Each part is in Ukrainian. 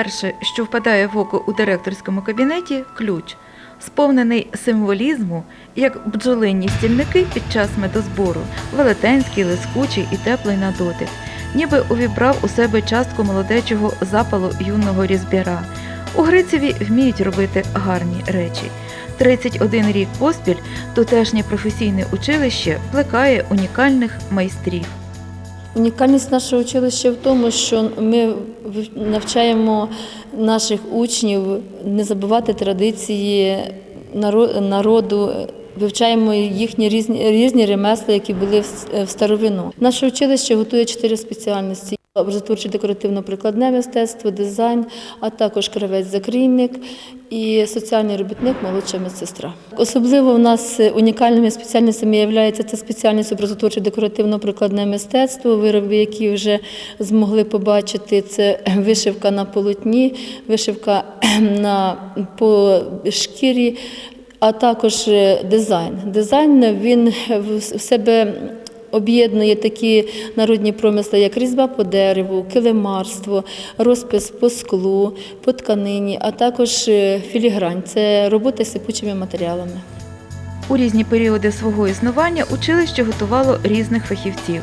Перше, що впадає в око у директорському кабінеті ключ, сповнений символізму, як бджолинні стільники під час медозбору, велетенський, лискучий і теплий на дотик, ніби увібрав у себе частку молодечого запалу юного різбіра. У Грицеві вміють робити гарні речі. 31 рік поспіль тутешнє професійне училище плекає унікальних майстрів. Унікальність нашого училища в тому, що ми навчаємо наших учнів не забувати традиції народу, вивчаємо їхні різні, різні ремесла, які були в старовину. Наше училище готує чотири спеціальності. Образотворче декоративно-прикладне мистецтво, дизайн, а також кравець-закрійник і соціальний робітник, молодша медсестра. Особливо в нас унікальними спеціальностями є це спеціальність образотворче декоративно-прикладне мистецтво, вироби, які вже змогли побачити. Це вишивка на полотні, вишивка на по шкірі, а також е, дизайн. Дизайн він в себе об'єднує такі народні промисли, як різьба по дереву, килимарство, розпис по склу, по тканині, а також е, філігрань це робота з сипучими матеріалами. У різні періоди свого існування училище готувало різних фахівців.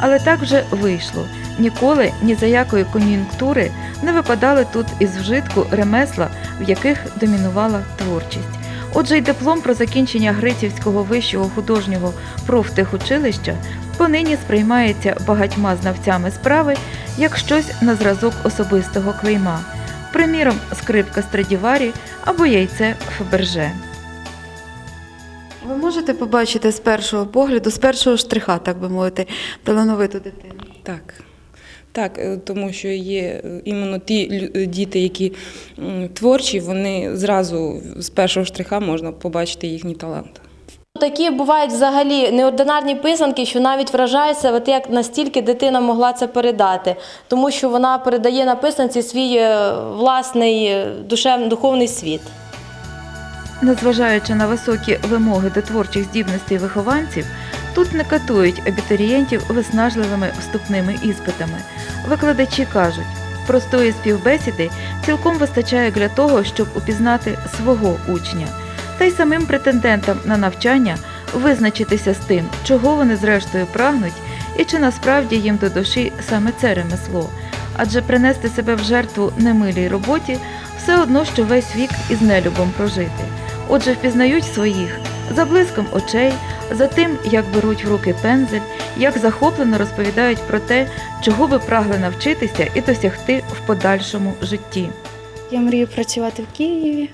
Але так вже вийшло. Ніколи ні за якої кон'юнктури не випадали тут із вжитку ремесла, в яких домінувала творчість. Отже, й диплом про закінчення Грицівського вищого художнього профтехучилища понині сприймається багатьма знавцями справи як щось на зразок особистого клейма, приміром, скрипка Страдіварі або яйце Фаберже. Ви можете побачити з першого погляду, з першого штриха, так би мовити, талановиту дитину. Так. Так, е, тому що є е, іменно ті е, діти, які творчі, вони зразу з першого штриха можна побачити їхній талант. Такі бувають взагалі неординарні писанки, що навіть вражається, от як настільки дитина могла це передати, тому що вона передає на писанці свій власний душевний духовний світ. Незважаючи на високі вимоги до творчих здібностей вихованців, тут не катують абітурієнтів виснажливими вступними іспитами. Викладачі кажуть, простої співбесіди цілком вистачає для того, щоб упізнати свого учня, та й самим претендентам на навчання визначитися з тим, чого вони зрештою прагнуть, і чи насправді їм до душі саме це ремесло. Адже принести себе в жертву немилій роботі все одно, що весь вік із нелюбом прожити. Отже, впізнають своїх за блиском очей, за тим, як беруть в руки пензель, як захоплено розповідають про те, чого би прагли навчитися і досягти в подальшому житті. Я мрію працювати в Києві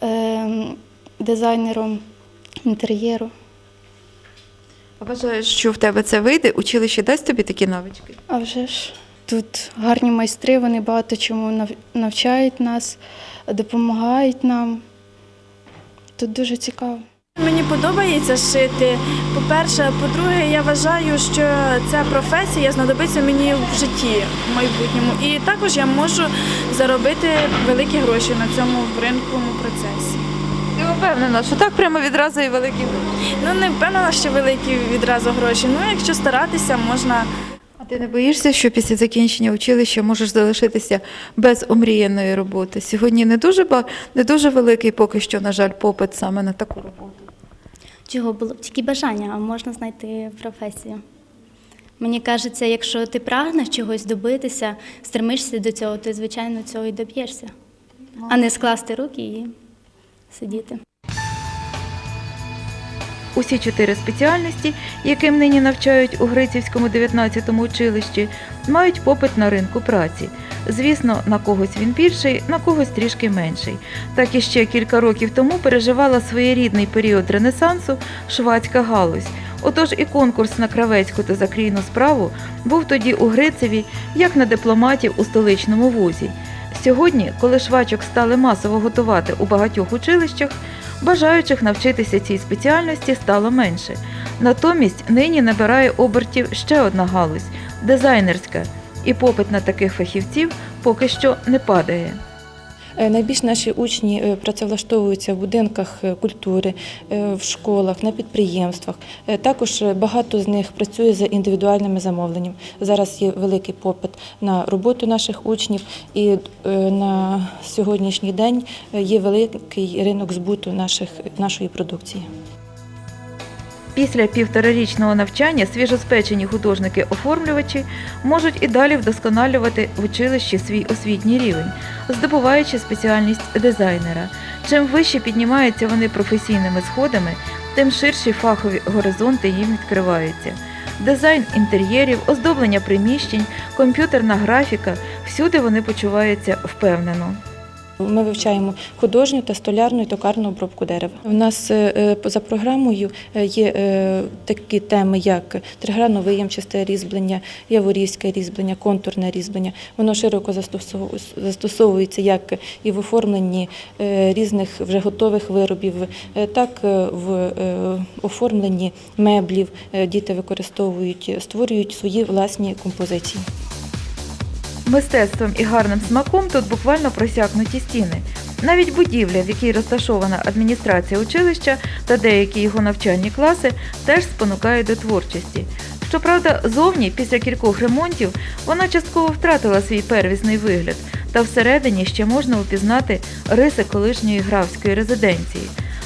ем, дизайнером інтер'єру. Вважаєш, що в тебе це вийде? Училище дасть тобі такі навички? А вже ж тут гарні майстри, вони багато чому нав- навчають нас, допомагають нам. Тут дуже цікаво. Мені подобається шити. По-перше, по-друге, я вважаю, що ця професія знадобиться мені в житті в майбутньому. І також я можу заробити великі гроші на цьому ринковому процесі. Ти впевнена, що так прямо відразу і великі. Ну не впевнена, що великі відразу гроші. Ну, якщо старатися, можна. Ти не боїшся, що після закінчення училища можеш залишитися без омріяної роботи? Сьогодні не дуже не дуже великий поки що, на жаль, попит саме на таку роботу. Чого було б тільки бажання, а можна знайти професію. Мені кажеться, якщо ти прагнеш чогось добитися, стремишся до цього, ти, звичайно, цього і доб'єшся. А не скласти руки і сидіти. Усі чотири спеціальності, яким нині навчають у Грицівському 19-му училищі, мають попит на ринку праці. Звісно, на когось він більший, на когось трішки менший. Так і ще кілька років тому переживала своєрідний період ренесансу швадська галузь. Отож і конкурс на кравецьку та закрійну справу був тоді у Грицеві, як на дипломатів у столичному вузі. Сьогодні, коли швачок стали масово готувати у багатьох училищах, бажаючих навчитися цій спеціальності стало менше. Натомість нині набирає обертів ще одна галузь дизайнерська, і попит на таких фахівців поки що не падає. Е, Найбільш наші учні е, працевлаштовуються в будинках е, культури, в школах, на підприємствах. Також багато з них працює за індивідуальними замовленнями. Зараз є великий попит на роботу наших учнів, і на сьогоднішній день є великий ринок збуту наших, нашої продукції. Після півторарічного навчання свіжоспечені художники-оформлювачі можуть і далі вдосконалювати в училищі свій освітній рівень, здобуваючи спеціальність дизайнера. Чим вище піднімаються вони професійними сходами, тим ширші фахові горизонти їм відкриваються. Дизайн інтер'єрів, оздоблення приміщень, комп'ютерна графіка всюди вони почуваються впевнено. Ми вивчаємо художню та столярну і токарну обробку дерева. У нас е, е, за програмою е, є такі теми, як тригранове ямчасте різьблення, яворівське різьблення, контурне різьблення. Воно широко застосовується як і в оформленні різних вже готових виробів, так в оформленні меблів. Діти використовують, створюють свої власні композиції. Мистецтвом і гарним смаком тут буквально просякнуті стіни. Навіть будівля, в якій розташована адміністрація училища та деякі його навчальні класи, теж спонукають до творчості. Щоправда, зовні після кількох ремонтів вона частково втратила свій первісний вигляд, та всередині ще можна упізнати риси колишньої графської резиденції.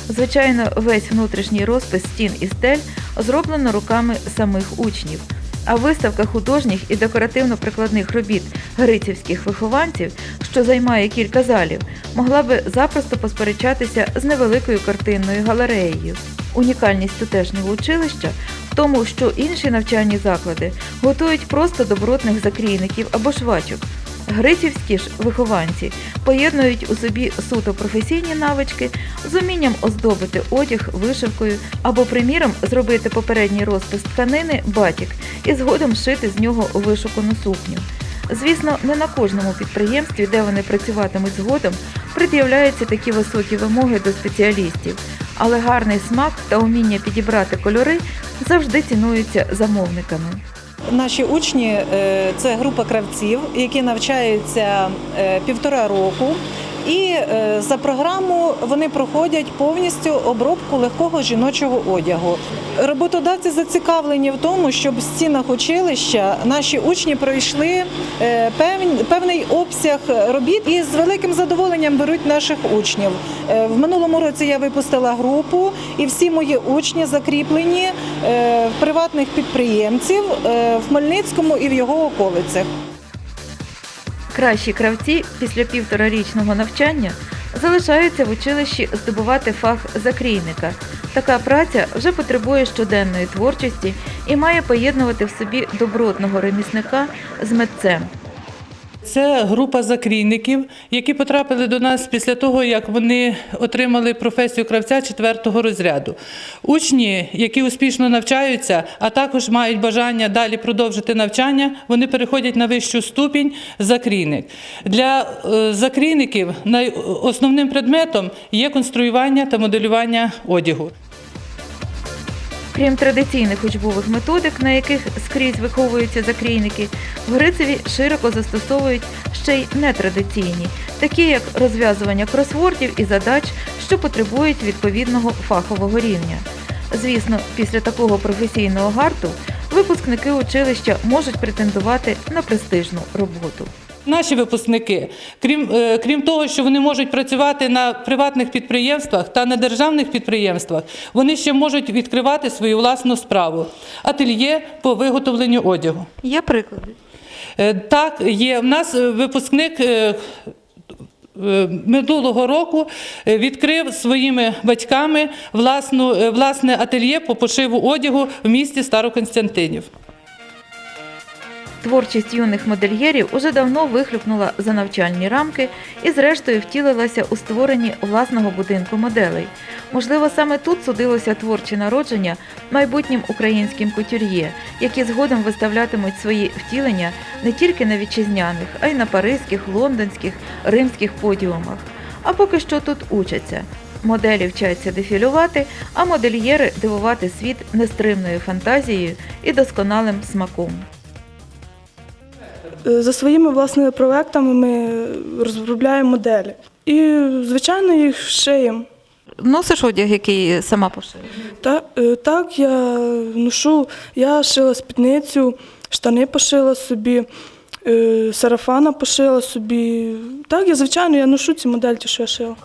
Звичайно, весь внутрішній розпис стін і стель зроблено руками самих учнів. А виставка художніх і декоративно-прикладних робіт грицівських вихованців, що займає кілька залів, могла би запросто посперечатися з невеликою картинною галереєю. Унікальність тутешнього училища в тому, що інші навчальні заклади готують просто добротних закрійників або швачок. Грицівські ж вихованці поєднують у собі суто професійні навички з умінням оздобити одяг вишивкою або, приміром, зробити попередній розпис тканини батік і згодом шити з нього вишукану сукню. Звісно, не на кожному підприємстві, де вони працюватимуть згодом, пред'являються такі високі вимоги до спеціалістів, але гарний смак та уміння підібрати кольори завжди цінуються замовниками. Наші учні е, це група кравців, які навчаються е, півтора року. І е, за програму вони проходять повністю обробку легкого жіночого одягу. Роботодавці зацікавлені в тому, щоб в стінах училища наші учні пройшли е, певний обсяг робіт і з великим задоволенням беруть наших учнів. Е, В минулому році я випустила групу, і всі мої учні закріплені в приватних підприємців в Хмельницькому і в його околицях. Кращі кравці після півторарічного навчання залишаються в училищі здобувати фах закрійника. Така праця вже потребує щоденної творчості і має поєднувати в собі добротного ремісника з митцем. Це група закрійників, які потрапили до нас після того, як вони отримали професію кравця четвертого розряду. Учні, які успішно навчаються, а також мають бажання далі продовжити навчання, вони переходять на вищу ступінь закрійник. Для е, закрійників основним предметом є конструювання та моделювання одягу. Крім традиційних учбових методик, на яких скрізь виховуються закрійники, в Грицеві широко застосовують ще й нетрадиційні, такі як розв'язування кросвордів і задач, що потребують відповідного фахового рівня. Звісно, після такого професійного гарту випускники училища можуть претендувати на престижну роботу. Наші випускники, крім, е, крім того, що вони можуть працювати на приватних підприємствах та на державних підприємствах, вони ще можуть відкривати свою власну справу ательє по виготовленню одягу. Є приклади. Е, Так, є. У нас е, випускник. е, Минулого року відкрив своїми батьками власну, власне ательє по пошиву одягу в місті Староконстантинів. Творчість юних модельєрів уже давно вихлюпнула за навчальні рамки і, зрештою, втілилася у створенні власного будинку моделей. Можливо, саме тут судилося творче народження майбутнім українським кутюр'є, які згодом виставлятимуть свої втілення не тільки на вітчизняних, а й на паризьких, лондонських, римських подіумах. А поки що тут учаться. Моделі вчаться дефілювати, а модельєри дивувати світ нестримною фантазією і досконалим смаком. За своїми власними проектами ми розробляємо моделі. І, звичайно, їх шиємо. Носиш одяг, який сама пошила? Так, е, так, я ношу, я шила спідницю, штани пошила собі, е, сарафана пошила собі. Так, я, звичайно, я ношу ці модельки, що я шила.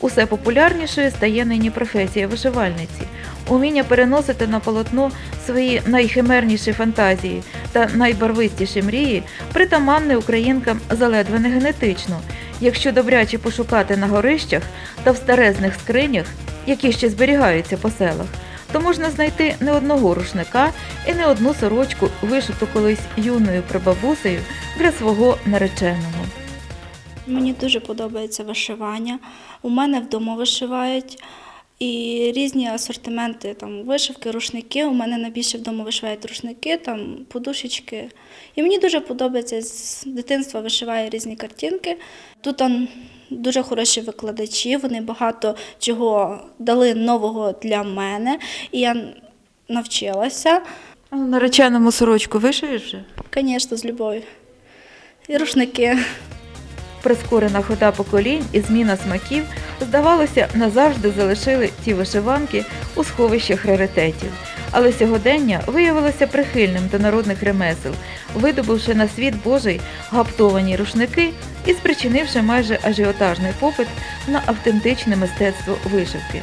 Усе популярнішою стає нині професія вишивальниці. Уміння переносити на полотно свої найхимерніші фантазії та найбарвистіші мрії притаманне українкам заледве не генетично. Якщо добряче пошукати на горищах та в старезних скринях, які ще зберігаються по селах, то можна знайти не одного рушника і не одну сорочку, вишиту колись юною прабабусею для свого нареченого. Мені дуже подобається вишивання. У мене вдома вишивають і різні асортименти, там вишивки, рушники. У мене найбільше вдома вишивають рушники, там подушечки. І мені дуже подобається з дитинства вишиваю різні картинки. Тут там дуже хороші викладачі, вони багато чого дали нового для мене. І я навчилася, А нареченому сорочку вишиєш вже? звісно, з любов'ю. І рушники. Прискорена хода поколінь і зміна смаків, здавалося, назавжди залишили ті вишиванки у сховищах раритетів. Але сьогодення виявилося прихильним до народних ремесел, видобувши на світ Божий гаптовані рушники і спричинивши майже ажіотажний попит на автентичне мистецтво вишивки.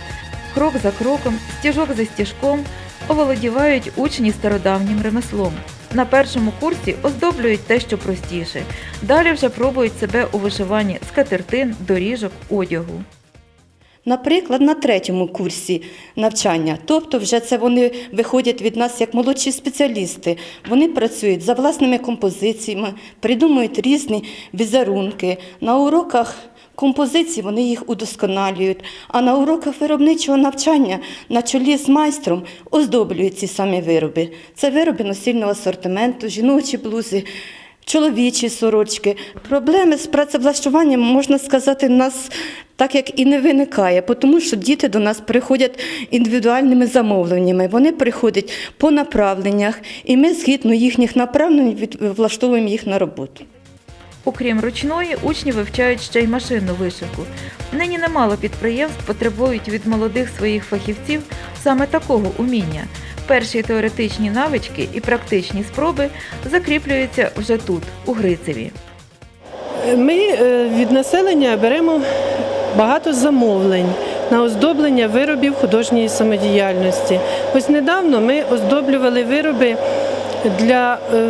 Крок за кроком, стіжок за стіжком оволодівають учні стародавнім ремеслом. На першому курсі оздоблюють те, що простіше. Далі вже пробують себе у вишиванні скатертин, доріжок, одягу. Наприклад, на третьому курсі навчання, тобто вже це вони виходять від нас як молодші спеціалісти. Вони працюють за власними композиціями, придумують різні візерунки. На уроках композицій вони їх удосконалюють, а на уроках виробничого навчання на чолі з майстром оздоблюють ці самі вироби. Це вироби насильного асортименту, жіночі блузи. Чоловічі сорочки. Проблеми з працевлаштуванням, можна сказати, нас так як і не виникає, тому що діти до нас приходять індивідуальними замовленнями. Вони приходять по направленнях, і ми згідно їхніх направлень влаштовуємо їх на роботу. Окрім ручної, учні вивчають ще й машинну вишивку. Нині немало підприємств потребують від молодих своїх фахівців саме такого уміння. Перші теоретичні навички і практичні спроби закріплюються вже тут, у Грицеві. Ми е, від населення беремо багато замовлень на оздоблення виробів художньої самодіяльності. Ось недавно ми оздоблювали вироби для е,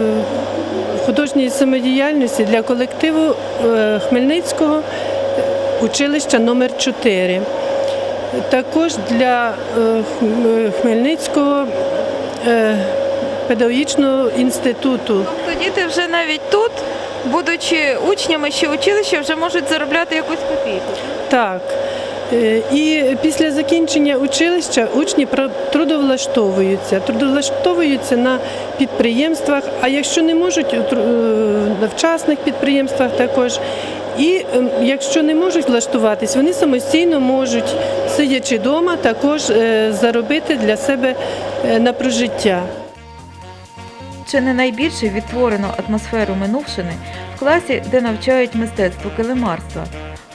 художньої самодіяльності для колективу е, Хмельницького училища номер 4 Також для е, Хм- е, Хмельницького е, педагогічного інституту. Тобто діти вже навіть тут, будучи учнями ще училища, вже можуть заробляти якусь копійку. Так. Е, І після закінчення училища учні трудовлаштовуються. Трудовлаштовуються на підприємствах, а якщо не можуть, у е, на вчасних підприємствах також. І ем, якщо не можуть влаштуватись, вони самостійно можуть, сидячи вдома, також е, заробити для себе е, на прожиття. Чи не найбільше відтворено атмосферу минувшини в класі, де навчають мистецтву килимарства.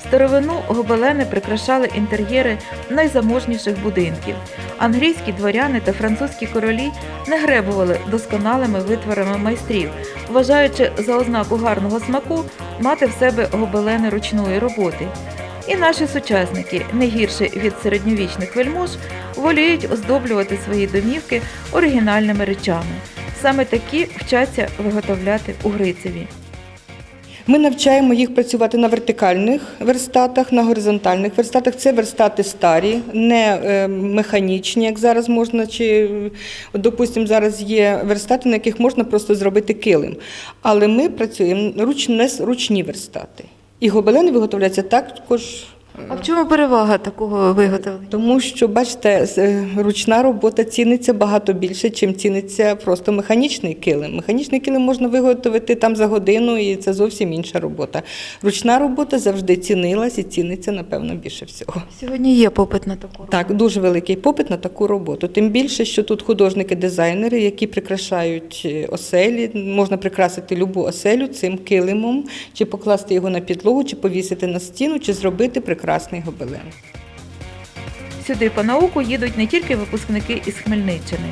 Старовину гобелени прикрашали інтер'єри найзаможніших будинків. Англійські дворяни та французькі королі не гребували досконалими витворами майстрів, вважаючи за ознаку гарного смаку мати в себе гобелени ручної роботи. І наші сучасники, не гірше від середньовічних вельмож, воліють оздоблювати свої домівки оригінальними речами. Саме такі вчаться виготовляти у Грицеві. Ми навчаємо їх працювати на вертикальних верстатах, на горизонтальних верстатах. Це верстати старі, не е, механічні, як зараз можна, чи, допустимо, зараз є верстати, на яких можна просто зробити килим. Але ми працюємо ручне, ручні верстати. І гобелени виготовляються також А в чому перевага такого виготовлення? Тому що, бачите, е, ручна робота ціниться багато більше, чим ціниться просто механічний килим. Механічний килим можна виготовити там за годину, і це зовсім інша робота. Ручна робота завжди цінилась і ціниться, напевно, більше всього. Сьогодні є попит на таку. Так, дуже великий попит на таку роботу. Тим більше, що тут художники-дизайнери, які прикрашають е, оселі, можна прикрасити любу оселю цим килимом, чи покласти його на підлогу, чи повісити на стіну, чи зробити прекрасний гобелен. Сюди по науку їдуть не тільки випускники із Хмельниччини.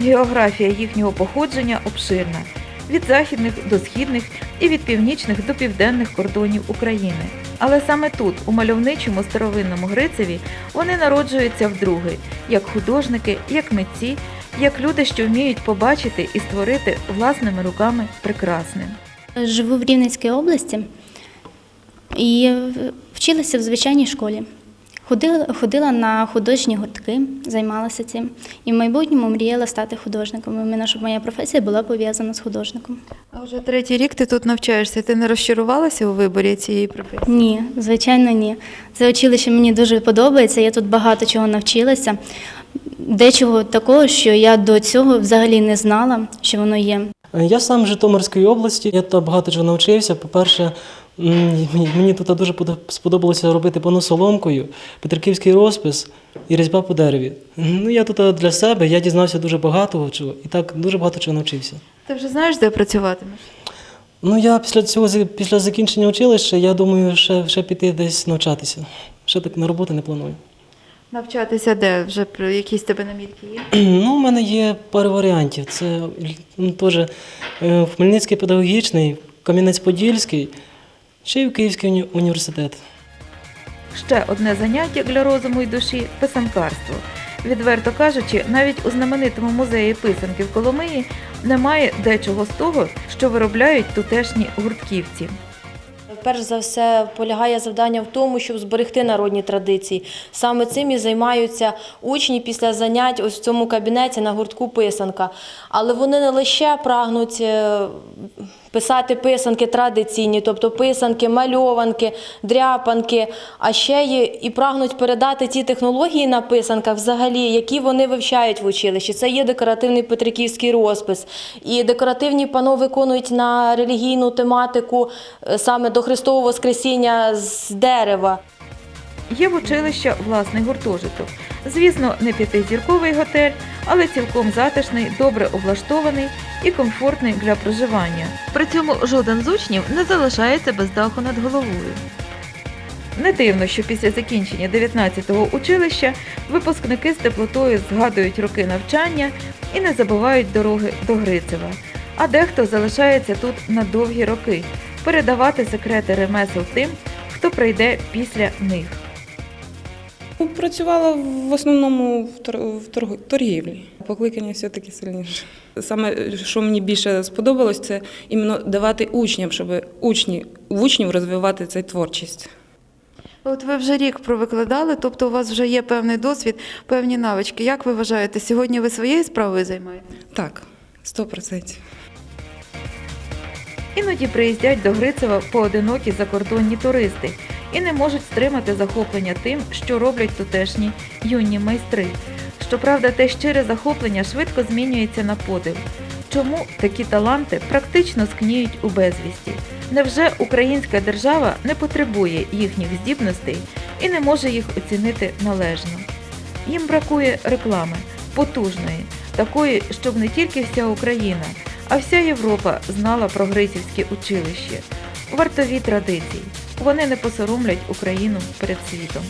Географія їхнього походження обширна від західних до східних і від північних до південних кордонів України. Але саме тут, у мальовничому старовинному Грицеві, вони народжуються вдруге, як художники, як митці, як люди, що вміють побачити і створити власними руками прекрасне. Живу в Рівненській області і вчилася в звичайній школі. Ходила, ходила на художні гуртки, займалася цим. І в майбутньому мріяла стати художником. І мене, щоб моя професія була пов'язана з художником. А вже третій рік ти тут навчаєшся. Ти не розчарувалася у виборі цієї професії? Ні, звичайно, ні. Це училище мені дуже подобається. Я тут багато чого навчилася. Дечого такого, що я до цього взагалі не знала, що воно є. Я сам з Житомирської області. Я тут багато чого навчився. По-перше, мені тут дуже сподобалося робити пану соломкою, петриківський розпис і різьба по дереві. Ну я тут для себе я дізнався дуже багато чого і так дуже багато чого навчився. Ти вже знаєш, де працюватимеш? Ну я після цього після закінчення училища, я думаю, ще, ще піти десь навчатися. Ще так на роботу не планую. Навчатися де? Вже про якісь тебе намітки є? Ну, у мене є пара варіантів. Це ну, теж е, Хмельницький педагогічний, Кам'янець-Подільський, ще й Київський уні- університет. Ще одне заняття для розуму і душі писанкарство. Відверто кажучи, навіть у знаменитому музеї писанки в Коломиї немає дечого з того, що виробляють тутешні гуртківці. Перш за все, полягає завдання в тому, щоб зберегти народні традиції. Саме цим і займаються учні після занять ось в цьому кабінеті на гуртку писанка. Але вони не лише прагнуть е, писати писанки традиційні, тобто писанки, мальованки, дряпанки, а ще й і прагнуть передати ті технології на писанках, взагалі, які вони вивчають в училищі. Це є декоративний петриківський розпис. І декоративні пано виконують на релігійну тематику е, саме до Христового Воскресіння з дерева. Є в училища власний гуртожиток. Звісно, не п'ятизірковий готель, але цілком затишний, добре облаштований і комфортний для проживання. При цьому жоден з учнів не залишається без даху над головою. Не дивно, що після закінчення 19-го училища випускники з теплотою згадують роки навчання і не забувають дороги до Грицева. А дехто залишається тут на довгі роки передавати секрети ремесел тим, хто прийде після них. Працювала в основному в тор- в торг- торгівлі. Покликання все-таки сильніше. Саме що мені більше сподобалось, це іменно давати учням, щоб учні, в учнів розвивати цю творчість. От ви вже рік провикладали, тобто у вас вже є певний досвід, певні навички. Як ви вважаєте, сьогодні ви своєю справою займаєтесь? Так, 100%. Іноді приїздять до Грицева поодинокі закордонні туристи і не можуть стримати захоплення тим, що роблять тутешні юні майстри. Щоправда, те щире захоплення швидко змінюється на подив. Чому такі таланти практично скніють у безвісті? Невже українська держава не потребує їхніх здібностей і не може їх оцінити належно? Їм бракує реклами, потужної, такої, щоб не тільки вся Україна, а вся Європа знала про Грицівське училище. Вартові традиції. Вони не посоромлять Україну перед світом.